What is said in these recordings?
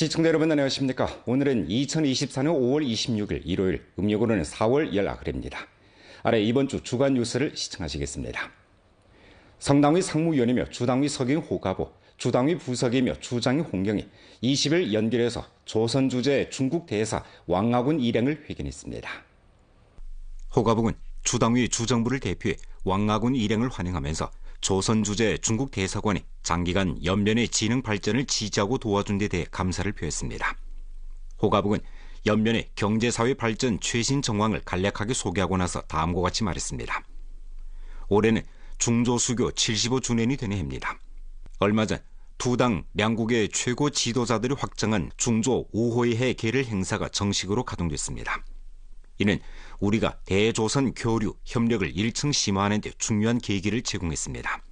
시청자 여러분 안녕하십니까? 오늘은 2024년 5월 26일 일요일, 음력으로는 4월 열아흘입니다. 아래 이번 주 주간 뉴스를 시청하시겠습니다. 성당위 상무위원이며 주당위 석인 호가보, 주당위 부석이며 주장위 홍경이 20일 연결해서 조선 주재 중국 대사 왕하군 일행을 회견했습니다. 호가복은 주당위 주정부를 대표해 왕하군 일행을 환영하면서 조선 주재 중국 대사관이 장기간 연면의 지능 발전을 지지하고 도와준 데 대해 감사를 표했습니다. 호가북은 연면의 경제사회 발전 최신 정황을 간략하게 소개하고 나서 다음과 같이 말했습니다. 올해는 중조수교 75주년이 되는 해입니다. 얼마 전 두당 양국의 최고 지도자들이 확정한 중조 5호의 해 개를 행사가 정식으로 가동됐습니다. 이는 우리가 대조선 교류 협력을 1층 심화하는 데 중요한 계기를 제공했습니다.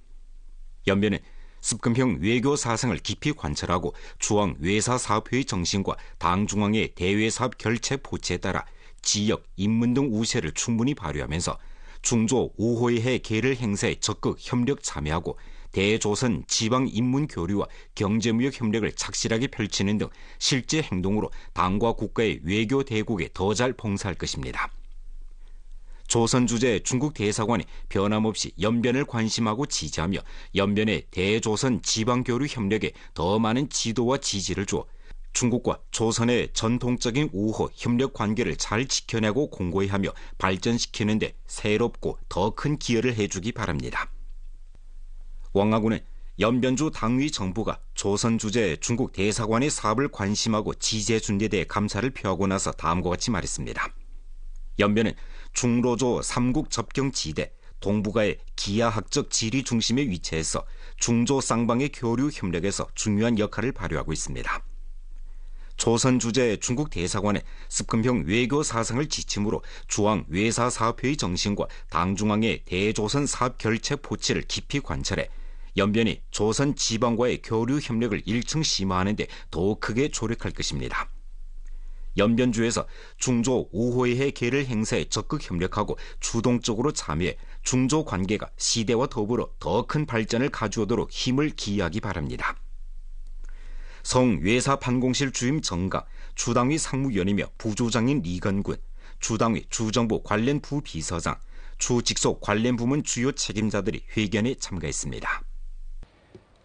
연변은 습금형 외교 사상을 깊이 관철하고 중앙 외사 사업회의 정신과 당 중앙의 대외 사업 결체 포치에 따라 지역, 인문 등 우세를 충분히 발휘하면서 중조 5호의 해 계를 행사에 적극 협력 참여하고 대조선 지방 인문 교류와 경제무역 협력을 착실하게 펼치는 등 실제 행동으로 당과 국가의 외교 대국에 더 잘 봉사할 것입니다. 조선 주재 중국 대사관이 변함없이 연변을 관심하고 지지하며 연변의 대조선 지방 교류 협력에 더 많은 지도와 지지를 주어 중국과 조선의 전통적인 우호 협력 관계를 잘 지켜내고 공고히 하며 발전시키는 데 새롭고 더 큰 기여를 해주기 바랍니다. 왕하군은 연변주 당위 정부가 조선 주재 중국 대사관의 사업을 관심하고 지지해 준 데 대해 감사를 표하고 나서 다음과 같이 말했습니다. 연변은 중로조 삼국 접경 지대 동북아의 기하학적 지리 중심에 위치해서 중조 쌍방의 교류 협력에서 중요한 역할을 발휘하고 있습니다. 조선 주재 중국 대사관의 습금형 외교 사상을 지침으로 중앙 외사 사업회의 정신과 당중앙의 대조선 사업 결체 포치를 깊이 관찰해 연변이 조선 지방과의 교류 협력을 1층 심화하는 데 더욱 크게 조력할 것입니다. 연변주에서 중조 5호의 해 개를 행사에 적극 협력하고 주동적으로 참여해 중조 관계가 시대와 더불어 더 큰 발전을 가져오도록 힘을 기하기 바랍니다. 성 외사 판공실 주임 정가, 주당위 상무위원이며 부조장인 리건군, 주당위 주정부 관련 부비서장, 주 직속 관련 부문 주요 책임자들이 회견에 참가했습니다.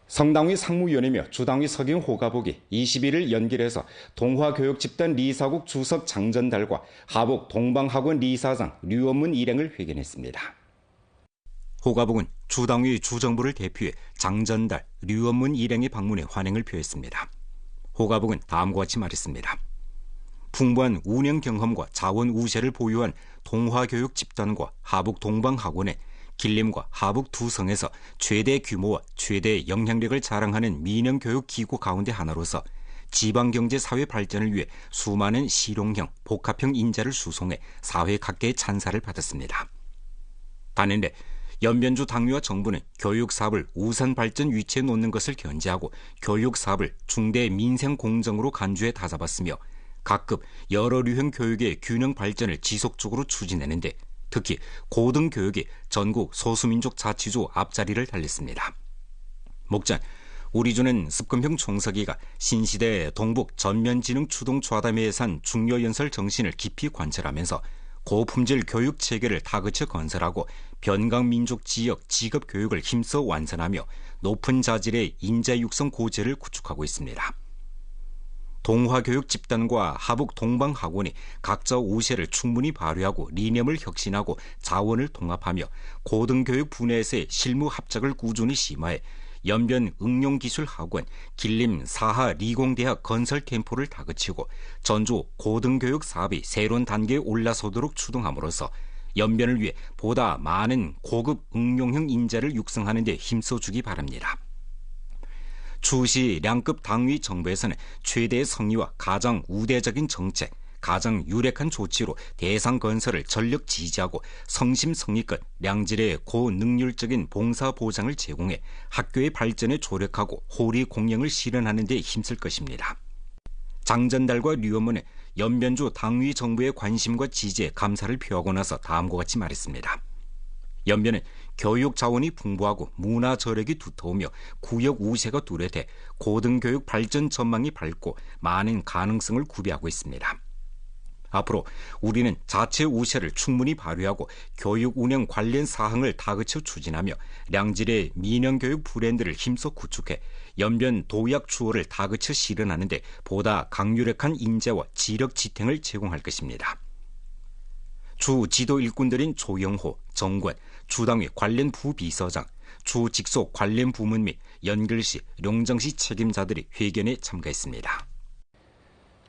성당위 상무위원이며 주당위 석인 호가복이 21일 연결해서 동화교육 집단 리사국 주석 장전달과 하복 동방학원 리사장 류원문 일행을 회견했습니다. 호가복은 주당위 주정부를 대표해 장전달, 류원문 일행의 방문에 환영을 표했습니다. 호가복은 다음과 같이 말했습니다. 풍부한 운영 경험과 자원 우세를 보유한 동화교육 집단과 하북 동방학원에 길림과 하북 두 성에서 최대 규모와 최대 영향력을 자랑하는 민영 교육 기구 가운데 하나로서 지방 경제 사회 발전을 위해 수많은 실용형, 복합형 인재를 수송해 사회 각계의 찬사를 받았습니다. 단연데 연변주 당위와 정부는 교육 사업을 우선 발전 위치에 놓는 것을 견제하고 교육 사업을 중대 민생 공정으로 간주해 다잡았으며 각급 여러 류형 교육의 균형 발전을 지속적으로 추진하는데 특히 고등교육이 전국 소수민족 자치주 앞자리를 달렸습니다. 목전 우리주는 습금형 총서기가 신시대 동북 전면지능 추동 좌담회에 산 중요 연설 정신을 깊이 관찰하면서 고품질 교육 체계를 다그쳐 건설하고 변강민족 지역 직업 교육을 힘써 완성하며 높은 자질의 인재 육성 고제를 구축하고 있습니다. 동화교육 집단과 하북 동방학원이 각자 우세를 충분히 발휘하고 리념을 혁신하고 자원을 통합하며 고등교육 분야에서의 실무 합작을 꾸준히 심화해 연변 응용기술학원, 길림 사하 리공대학 건설 캠프를 다그치고 전주 고등교육 사업이 새로운 단계에 올라서도록 추동함으로써 연변을 위해 보다 많은 고급 응용형 인재를 육성하는 데 힘써주기 바랍니다. 추시 량급 당위 정부에서는 최대의 성의와 가장 우대적인 정책, 가장 유력한 조치로 대상 건설을 전력 지지하고 성심성의껏 량질의 고능률적인 봉사 보장을 제공해 학교의 발전에 조력하고 호리 공영을 실현하는 데 힘쓸 것입니다. 장전달과 류어문은 연변주 당위 정부의 관심과 지지에 감사를 표하고 나서 다음과 같이 말했습니다. 연변은 교육 자원이 풍부하고 문화 저력이 두터우며 구역 우세가 뚜렷해 고등교육 발전 전망이 밝고 많은 가능성을 구비하고 있습니다. 앞으로 우리는 자체 우세를 충분히 발휘하고 교육 운영 관련 사항을 다그쳐 추진하며 량질의 민영교육 브랜드를 힘써 구축해 연변 도약 추호를 다그쳐 실현하는데 보다 강유력한 인재와 지력 지탱을 제공할 것입니다. 주 지도 일꾼들인 조영호, 정권, 주당위 관련 부비서장, 주 직속 관련 부문 및 연결시, 용정시 책임자들이 회견에 참가했습니다.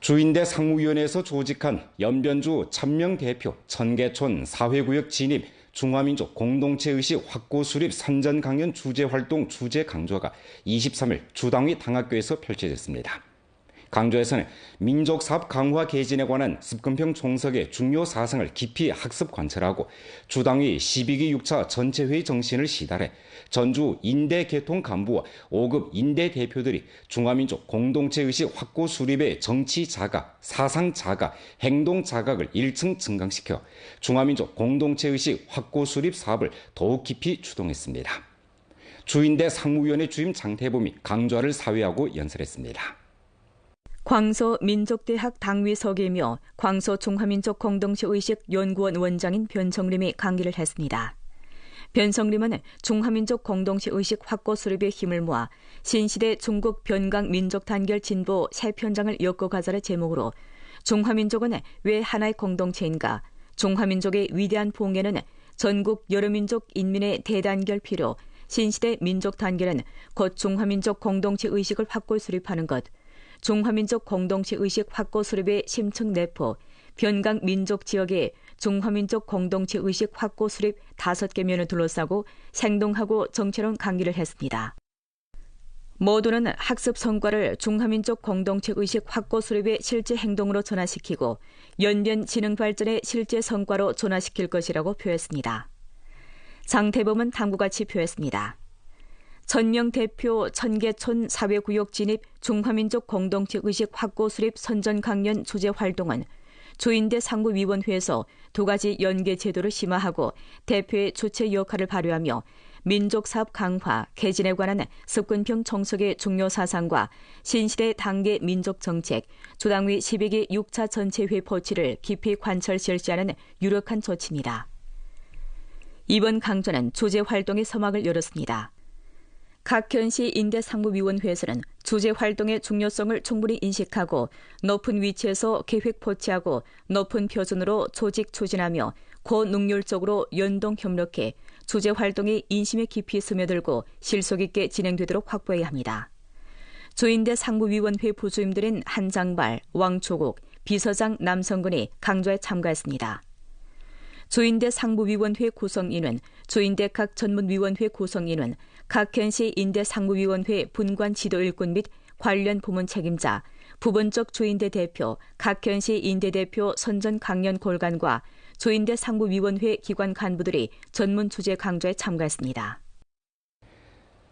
주인대 상무위원회에서 조직한 연변주 천명 대표 천계촌 사회구역 진입 중화민족 공동체 의식 확고 수립 선전 강연 주제 활동 주제 강조가 23일 주당위 당학교에서 펼쳐졌습니다. 강조에서는 민족사업 강화 개진에 관한 습근평 총석의 중요 사상을 깊이 학습 관철하고 주당위 12기 6차 전체회의 정신을 시달해 전주 인대 개통 간부와 5급 인대 대표들이 중화민족 공동체 의식 확고 수립의 정치 자각, 사상 자각, 행동 자각을 1층 증강시켜 중화민족 공동체 의식 확고 수립 사업을 더욱 깊이 추동했습니다. 주인대 상무위원회 주임 장태범이 강좌를 사회하고 연설했습니다. 광서 민족대학 당위 서계며 광서 중화민족 공동체 의식 연구원 원장인 변성림이 강의를 했습니다. 변성림은 중화민족 공동체 의식 확고 수립의 힘을 모아 신시대 중국 변강 민족 단결 진보 새 편장을 엮어가자를 제목으로 중화민족은 왜 하나의 공동체인가? 중화민족의 위대한 봉해는 전국 여러 민족 인민의 대단결 필요, 신시대 민족 단결은 곧 중화민족 공동체 의식을 확고 수립하는 것, 중화민족 공동체 의식 확고 수립의 심층 내포, 변강 민족 지역의 중화민족 공동체 의식 확고 수립 다섯 개면을 둘러싸고 생동하고 정체론 강의를 했습니다. 모두는 학습 성과를 중화민족 공동체 의식 확고 수립의 실제 행동으로 전환시키고 연변 지능 발전의 실제 성과로 전환시킬 것이라고 표했습니다. 장태범은 다음과 같이 표했습니다. 전명 대표 천계촌 사회구역 진입 중화민족 공동체 의식 확고 수립 선전 강연 조제 활동은 조인대 상부위원회에서 두 가지 연계 제도를 심화하고 대표의 주체 역할을 발휘하며 민족 사업 강화, 개진에 관한 습근평 정석의 중요 사상과 신시대 단계 민족 정책, 조당위 12기 6차 전체회 포치를 깊이 관철 실시하는 유력한 조치입니다. 이번 강좌는 조제 활동의 서막을 열었습니다. 각 현시 인대상무위원회에서는 주제 활동의 중요성을 충분히 인식하고 높은 위치에서 계획 포치하고 높은 표준으로 조직 추진하며 고능률적으로 연동 협력해 주제 활동이 인심에 깊이 스며들고 실속 있게 진행되도록 확보해야 합니다. 조인대 상무위원회 부주임들인 한장발, 왕초국, 비서장 남성근이 강좌에 참가했습니다. 조인대 상무위원회 구성인은 조인대 각 전문위원회 구성인은 각 현시 인대 상무위원회 분관 지도 일꾼 및 관련 부문 책임자, 부분적 조인대 대표, 각 현시 인대 대표 선전 강연 골간과 조인대 상무위원회 기관 간부들이 전문 주제 강좌에 참가했습니다.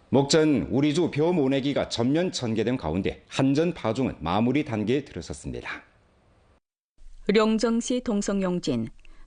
목전 우리주 벼 모내기가 전면 전개된 가운데 한전 파종은 마무리 단계에 들어섰습니다. 령정시 동성용진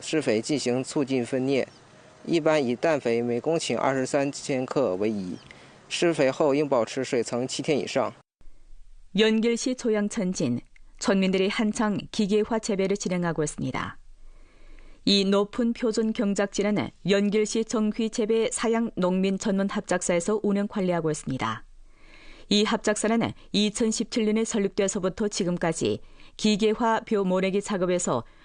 施肥进行促进分裂，一般以氮肥每公顷二十三千克为宜。施肥后应保持水层七天以上。 연길시 조양천진 촌민들이 한창 기계화 재배를 진행하고 있습니다. 이 높은 표준 경작지는 연길시 정휘재배 사양 농민 전문 합작사에서 운영 관리하고 있습니다. 이 합작사는 2017년에 설립돼서부터 지금까지 기계화 벼 모내기 작업에서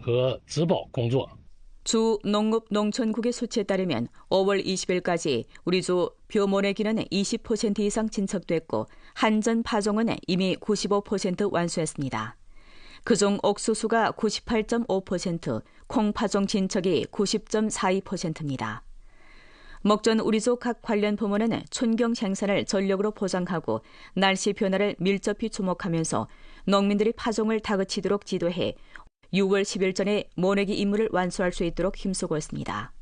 和植保工作。 주 농업농촌국의 수치에 따르면 5월 20일까지 우리 주 벼모내기는 20% 이상 진척됐고 한전 파종은 이미 95% 완수했습니다. 그중 옥수수가 98.5%, 콩 파종 진척이 90.42%입니다. 먹전 우리족 각 관련 부문은 촌경 생산을 전력으로 보장하고 날씨 변화를 밀접히 주목하면서 농민들이 파종을 다그치도록 지도해 6월 10일 전에 모내기 임무를 완수할 수 있도록 힘쓰고 있습니다.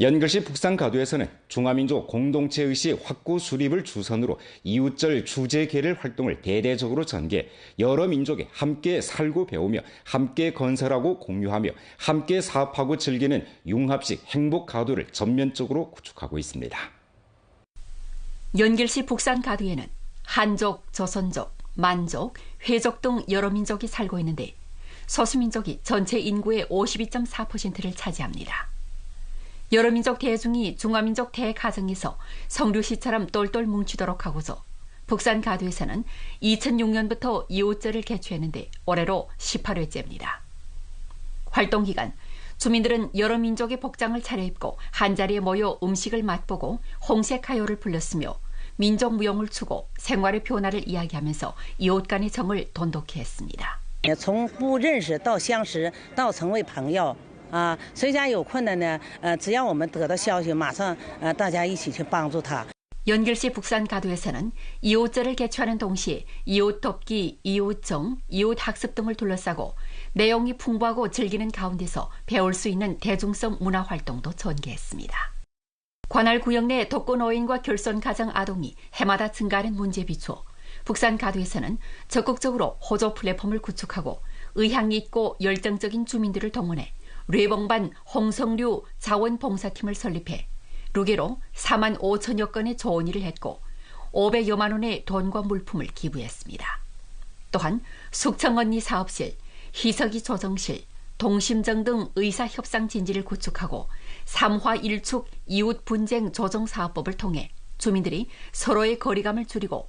연글시 북산가도에서는 중화민족 공동체 의식 확고 수립을 주선으로 이웃절 주제 계를 활동을 대대적으로 전개, 여러 민족이 함께 살고 배우며 함께 건설하고 공유하며 함께 사업하고 즐기는 융합식 행복 가도를 전면적으로 구축하고 있습니다. 연길시 북산 가두에는 한족, 조선족, 만족, 회족 등 여러 민족이 살고 있는데 소수민족이 전체 인구의 52.4%를 차지합니다. 여러 민족 대중이 중화민족 대가정에서 성류시처럼 똘똘 뭉치도록 하고서 북산 가두에서는 2006년부터 이웃절을 개최했는데 올해로 18회째입니다. 활동 기간 주민들은 여러 민족의 복장을 차려입고 한자리에 모여 음식을 맛보고 홍색하요를 불렀으며 민족 무용을 추고 생활의 변화를 이야기하면서 이웃 간의 정을 돈독히 했습니다. 从不认识到相识，到成为朋友啊，谁家有困难呢？呃，只要我们得到消息，马上呃大家一起去帮助他。 연길시 북산 가도에서는 이웃절을 개최하는 동시에 이웃 돕기, 이웃정, 이웃 학습 등을 둘러싸고 내용이 풍부하고 즐기는 가운데서 배울 수 있는 대중성 문화 활동도 전개했습니다. 관할 구역 내 독거노인과 결손 가정 아동이 해마다 증가하는 문제에 비추어 북산 가도에서는 적극적으로 호조 플랫폼을 구축하고 의향이 있고 열정적인 주민들을 동원해 뇌봉반 홍성류 자원봉사팀을 설립해 루게로 4만 5천여 건의 조언 일을 했고 500여만 원의 돈과 물품을 기부했습니다. 또한 숙청언니 사업실, 희석이 조정실, 동심정 등 의사협상 진지를 구축하고 3화 1축 이웃 분쟁 조정 사업법을 통해 주민들이 서로의 거리감을 줄이고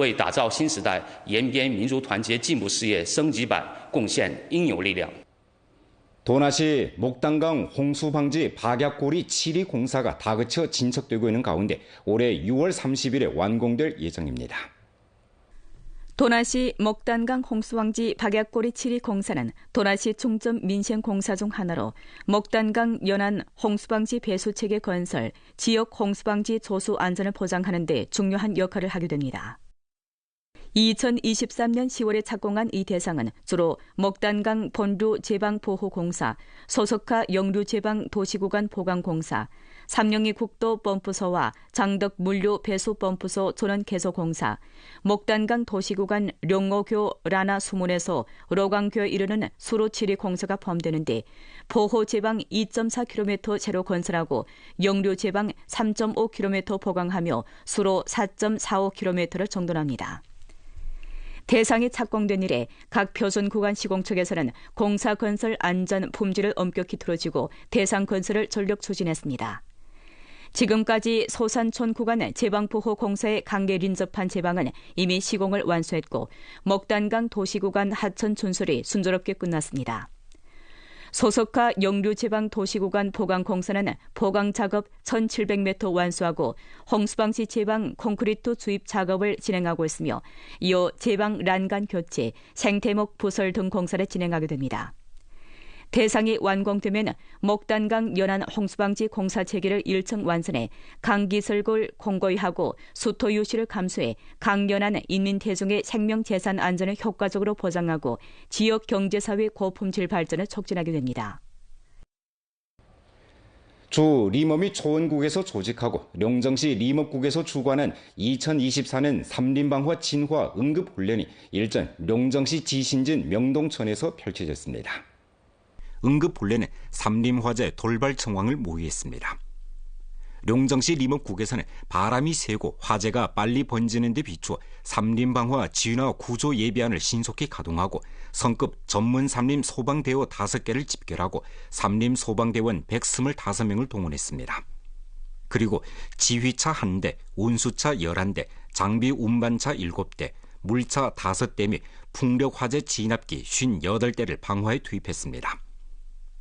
为打造新时代延边民族团结进步事业升级版贡献应有力量。 도나시 목단강 홍수방지 박약고리 7위 공사가 다그쳐 진척되고 있는 가운데 올해 6월 30일에 완공될 예정입니다. 도나시 먹단강 홍수왕지 박약고리 7위 공사는 도나시 중점 민생 공사 중 하나로 먹단강 연안 홍수방지 배수체계 건설, 지역 홍수방지 조수 안전을 보장하는 데 중요한 역할을 하게 됩니다. 2023년 10월에 착공한 이 대상은 주로 목단강 본루 제방보호공사, 소속화 영류 제방 도시구간 보강공사, 삼령리 국도 펌프소와 장덕 물류 배수 펌프소 조는 개소 공사, 목단강 도시구간 룡오교 라나 수문에서 로강교에 이르는 수로 지리 공사가 포함되는데 보호 제방 2.4km 제로 건설하고 영류 제방 3.5km 보강하며 수로 4.45km를 정돈합니다. 대상이 착공된 이래 각 표선 구간 시공측에서는 공사 건설 안전 품질을 엄격히 틀어지고 대상 건설을 전력 추진했습니다. 지금까지 소산촌 구간의 제방보호 공사에 강계 린접한 제방은 이미 시공을 완수했고 먹단강 도시구간 하천 촌설이 순조롭게 끝났습니다. 소속화 영류 제방 도시구간 보강 공사는 보강 작업 1,700m 완수하고 홍수방시 제방 콘크리트 주입 작업을 진행하고 있으며 이어 제방 란간 교체, 생태목 부설 등 공사를 진행하게 됩니다. 대상이 완공되면 목단강 연안 홍수방지 공사 체계를 1층 완성해 강기설골 공고히 하고 수토 유실을 감수해 강연안 인민대중의 생명재산 안전을 효과적으로 보장하고 지역 경제사회 고품질 발전을 촉진하게 됩니다. 주 리멈이 초원국에서 조직하고 룡정시 리멈국에서 주관한 2024년 삼림방화 진화 응급훈련이 일전 룡정시 지신진 명동천에서 펼쳐졌습니다. 응급훈련은 삼림화재 돌발 정황을 모의했습니다. 룡정시 리멈국에서는 바람이 세고 화재가 빨리 번지는 데 비추어 삼림방화 진화 구조 예비안을 신속히 가동하고 성급 전문 삼림 소방대원 5개를 집결하고 삼림 소방대원 125명을 동원했습니다. 그리고 지휘차 1대, 운수차 11대, 장비 운반차 7대, 물차 5대 및 풍력 화재 진압기 58대를 방화에 투입했습니다.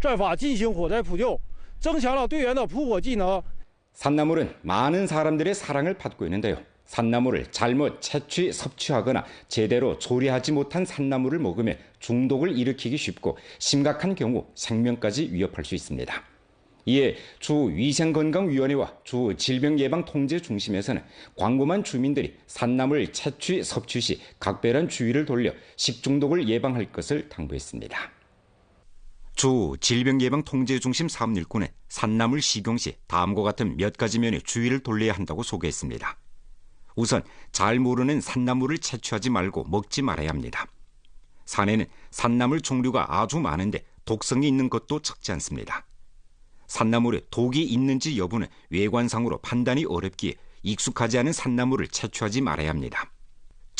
战法进行火灾扑救，增强了队员的扑火技能。 산나물은 많은 사람들의 사랑을 받고 있는데요. 산나물을 잘못 채취, 섭취하거나 제대로 조리하지 못한 산나물을 먹으면 중독을 일으키기 쉽고 심각한 경우 생명까지 위협할 수 있습니다. 이에 주 위생건강위원회와 주 질병예방통제중심에서는 광범한 주민들이 산나물 채취, 섭취 시 각별한 주의를 돌려 식중독을 예방할 것을 당부했습니다. 주 질병예방통제중심 사업일꾼은 산나물 식용 시 다음과 같은 몇 가지 면에 주의를 돌려야 한다고 소개했습니다. 우선 잘 모르는 산나물을 채취하지 말고 먹지 말아야 합니다. 산에는 산나물 종류가 아주 많은데 독성이 있는 것도 적지 않습니다. 산나물에 독이 있는지 여부는 외관상으로 판단이 어렵기에 익숙하지 않은 산나물을 채취하지 말아야 합니다.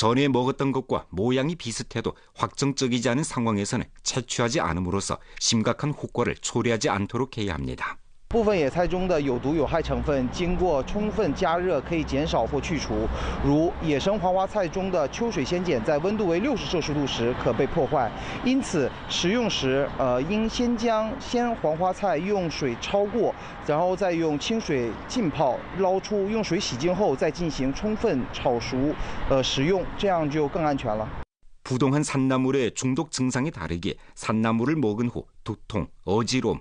전에 먹었던 것과 모양이 비슷해도 확정적이지 않은 상황에서는 채취하지 않음으로써 심각한 효과를 초래하지 않도록 해야 합니다. 部分野菜中的有毒有害成分经过充分加热可以减少或去除，如野生黄花菜中的秋水仙碱在温度为六十摄氏度时可被破坏，因此食用时，呃，应先将鲜黄花菜用水焯过，然后再用清水浸泡，捞出，用水洗净后再进行充分炒熟，呃，食用，这样就更安全了。 부동한 산나물의 중독 증상이 다르기에 산나물을 먹은 후 두통, 어지러움,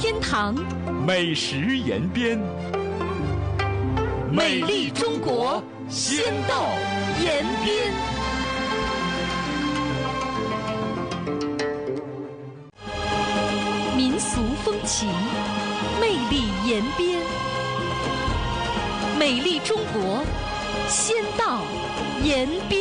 天堂”美食延边，美丽中国仙道延边。民俗风情，魅力延边，美丽中国，仙道延边。